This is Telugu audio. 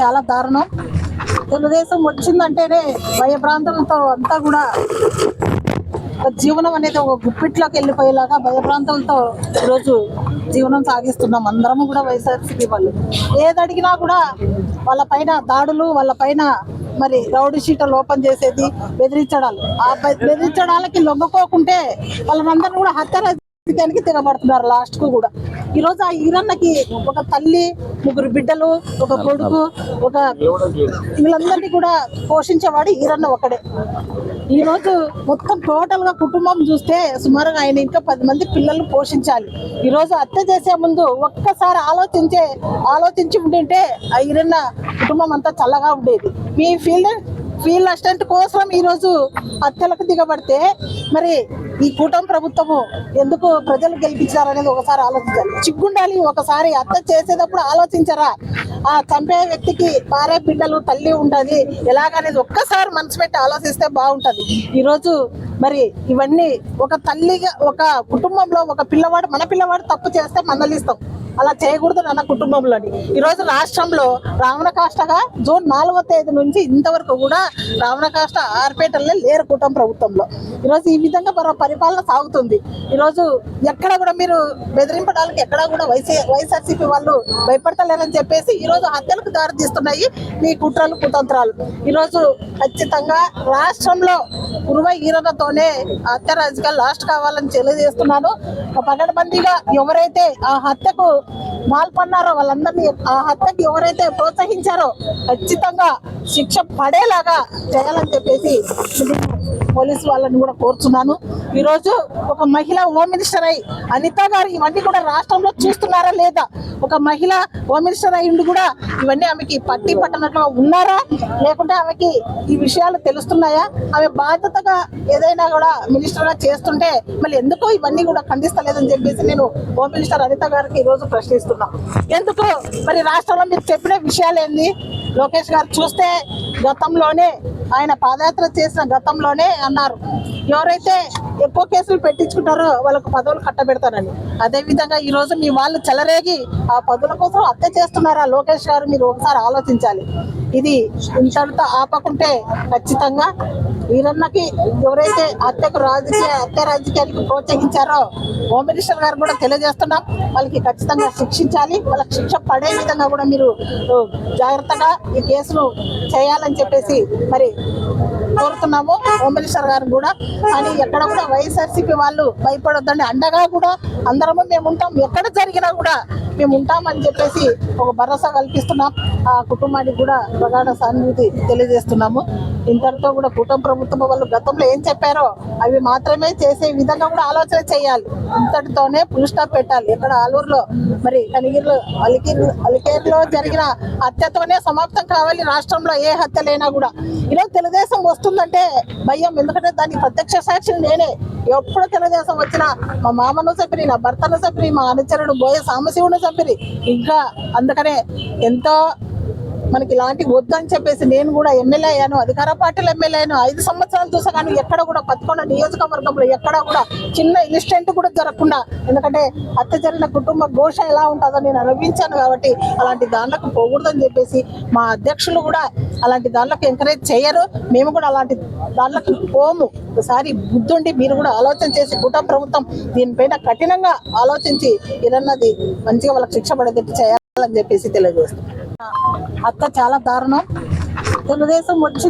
చాలా దారుణం. తెలుగుదేశం వచ్చిందంటేనే భయభ్రాంతులతో అంతా కూడా జీవనం అనేది ఒక గుప్పిట్లోకి వెళ్ళిపోయేలాగా భయభ్రాంతులతో ఈరోజు జీవనం సాగిస్తున్నాం. అందరము కూడా వైఎస్ఆర్సీపీ వాళ్ళు. ఏది అడిగినా కూడా వాళ్ళ పైన దాడులు వాళ్ళ పైన మరి రౌడీ షీటలు ఓపెన్ చేసేది బెదిరించడాలు. ఆ బెదిరించడాలకి లొంగకోకుంటే వాళ్ళందరినీ కూడా హత్య రాజకీయానికి తిరగబడుతున్నారు లాస్ట్కు కూడా. ఈ రోజు ఆ ఈరన్నకి ఒక తల్లి ముగ్గురు బిడ్డలు ఒక కొడుకు ఒక వీళ్ళందరినీ కూడా పోషించేవాడు ఈరన్న ఒకడే ఈ రోజు మొత్తం టోటల్గా కుటుంబం చూస్తే సుమారుగా ఆయన ఇంకా పది మంది పిల్లలు పోషించాలి. ఈ రోజు హత్య చేసే ముందు ఒక్కసారి ఆలోచించే ఆలోచించి ఉండింటే ఆ ఈరన్న కుటుంబం అంతా చల్లగా ఉండేది. మీ ఫీల్డ్? ఫీల్డ్ అసిస్టెంట్ కోసం ఈరోజు రోజు హత్యలకు దిగబడితే మరి ఈ కూటమి ప్రభుత్వము ఎందుకు ప్రజలు గెలిపించారనేది ఒకసారి ఆలోచించాలి. చిగ్గుండాలి ఒకసారి హత్య చేసేటప్పుడు ఆలోచించరా? ఆ చంపే వ్యక్తికి భార్య బిడ్డలు తల్లి ఉంటది. ఎలాగనేది ఒక్కసారి మనసు పెట్టి ఆలోచిస్తే బాగుంటుంది. ఈరోజు మరి ఇవన్నీ ఒక తల్లిగా ఒక కుటుంబంలో ఒక పిల్లవాడు మన పిల్లవాడు తప్పు చేస్తే మందలిస్తాం. అలా చేయకూడదు నాన్న కుటుంబంలోని ఈరోజు రాష్ట్రంలో రావణ కాష్టగా జూన్ నాలుగో తేదీ నుంచి ఇంతవరకు కూడా రావణ కాష్ట ఆర్పేటల్లో లేరు కూటమి ప్రభుత్వంలో. ఈరోజు ఈ విధంగా మన పరిపాలన సాగుతుంది. ఈరోజు ఎక్కడ కూడా మీరు బెదిరింపడానికి ఎక్కడ కూడా వైసీ వైఎస్ఆర్సీపీ వాళ్ళు భయపడతలేరని చెప్పేసి ఈరోజు హత్యలకు దారి తీస్తున్నాయి మీ కుట్రలు కుతంత్రాలు. ఈరోజు ఖచ్చితంగా రాష్ట్రంలో ఉరువై ఈరలతోనే హత్య రాజకీయాలు లాస్ట్ కావాలని తెలియజేస్తున్నాను. పగడబందీగా ఎవరైతే ఆ హత్యకు పాల్పన్నారో వాళ్ళందరినీ ఆ హత్యకి ఎవరైతే ప్రోత్సహించారో ఖచ్చితంగా శిక్ష పడేలాగా చేయాలని చెప్పేసి పోలీసు వాళ్ళని కూడా కోరుచున్నాను. ఈరోజు ఒక మహిళ హోమ్ మినిస్టర్ అయి అనిత గారు ఇవన్నీ కూడా రాష్ట్రంలో చూస్తున్నారా లేదా? ఒక మహిళ హోమ్ మినిస్టర్ అయ్యిండు కూడా ఇవన్నీ ఆమెకి పట్టి పట్టనట్లుగా ఉన్నారా? లేకుంటే ఆమెకి ఈ విషయాలు తెలుస్తున్నాయా? ఆమె బాధ్యతగా ఏదైనా కూడా మినిస్టర్గా చేస్తుంటే మళ్ళీ ఎందుకో ఇవన్నీ కూడా ఖండిస్తలేదని చెప్పేసి నేను హోమ్ మినిస్టర్ అనిత గారికి ఈరోజు ప్రశ్నిస్తున్నాను ఎందుకు? మరి రాష్ట్రంలో మీరు చెప్పిన విషయాలు ఏంది లోకేష్ గారు చూస్తే గతంలోనే ఆయన పాదయాత్ర చేసిన గతంలోనే అన్నారు. ఎవరైతే ఎక్కువ కేసులు పెట్టించుకుంటారో వాళ్ళకు పదవులు కట్టబెడతారని. అదేవిధంగా ఈరోజు ఈ రోజు మీ వాళ్ళు చెలరేగి ఆ పదవుల కోసం హత్య చేస్తున్నారా లోకేష్ గారు? మీరు ఒకసారి ఆలోచించాలి. ఇది ఇంతటితో ఆపకుంటే ఖచ్చితంగా వీరన్నకి ఎవరైతే హత్యకు రాజకీయ హత్య రాజకీయానికి ప్రోత్సహించారో హోమ్ మినిస్టర్ గారు కూడా తెలియజేస్తున్నాం. వాళ్ళకి ఖచ్చితంగా శిక్షించాలి. వాళ్ళకి శిక్ష పడే విధంగా కూడా మీరు జాగ్రత్తగా ఈ కేసును చేయాలని చెప్పేసి మరి కోరుతున్నాము హోమ్ మినిస్టర్ గారు కూడా. కానీ ఎక్కడ కూడా వైఎస్ఆర్సీపీ వాళ్ళు భయపడొద్దండి. అండగా కూడా అందరము మేము ఉంటాం. ఎక్కడ జరిగినా కూడా మేము ఉంటామని చెప్పేసి ఒక భరోసా కల్పిస్తున్నాం ఆ కుటుంబానికి కూడా ప్రగాఢ సానుభూతి తెలియజేస్తున్నాము. ఇంతటితో కూడా కుటుంబ ప్రభుత్వం వాళ్ళు గతంలో ఏం చెప్పారో అవి మాత్రమే చేసే విధంగా కూడా ఆలోచన చేయాలి. ఇంతటితోనే ఫుల్ స్టాప్ పెట్టాలి. ఎక్కడ ఆలూరులో మరి కనిగిరిలో అలికిరి అలికేరులో జరిగిన హత్యతోనే సమాప్తం కావాలి. రాష్ట్రంలో ఏ హత్య లేనా కూడా. ఈరోజు తెలుగుదేశం వస్తుందంటే భయం. ఎందుకంటే దానికి ప్రత్యక్ష సాక్షి నేనే. ఎప్పుడు తెలుగుదేశం వచ్చినా మా మామను చంపిరి నా భర్తను చంపిరి మా అనుచరుడు బోయ సాంబశివుని చంపిరి. ఇంకా అందుకనే ఎంతో మనకి ఇలాంటి వద్దని చెప్పేసి నేను కూడా ఎమ్మెల్యే అయ్యాను అధికార పార్టీలు ఎమ్మెల్యే అయ్యాను. ఐదు సంవత్సరాలు చూసా కానీ ఎక్కడ కూడా పత్కొండ నియోజకవర్గంలో ఎక్కడ కూడా చిన్న ఇన్సిడెంట్ కూడా జరగకుండా ఎందుకంటే హత్య జరిగిన కుటుంబ ఘోష ఎలా ఉంటుందో నేను అనుభవించాను కాబట్టి అలాంటి దాంట్లకు పోకూడదని చెప్పేసి మా అధ్యక్షులు కూడా అలాంటి దాంట్లకు ఎంకరేజ్ చేయరు. మేము కూడా అలాంటి దాంట్లకు పోము. ఒకసారి బుద్ధుండి మీరు కూడా ఆలోచన చేసి కుట ప్రభుత్వం దీనిపైన కఠినంగా ఆలోచించి ఇరన్నది మంచిగా వాళ్ళకి శిక్ష పడేటట్టు చేయాలని చెప్పేసి తెలియజేస్తాం అత్త చాలా దారుణం. తెలుగుదేశం వచ్చింది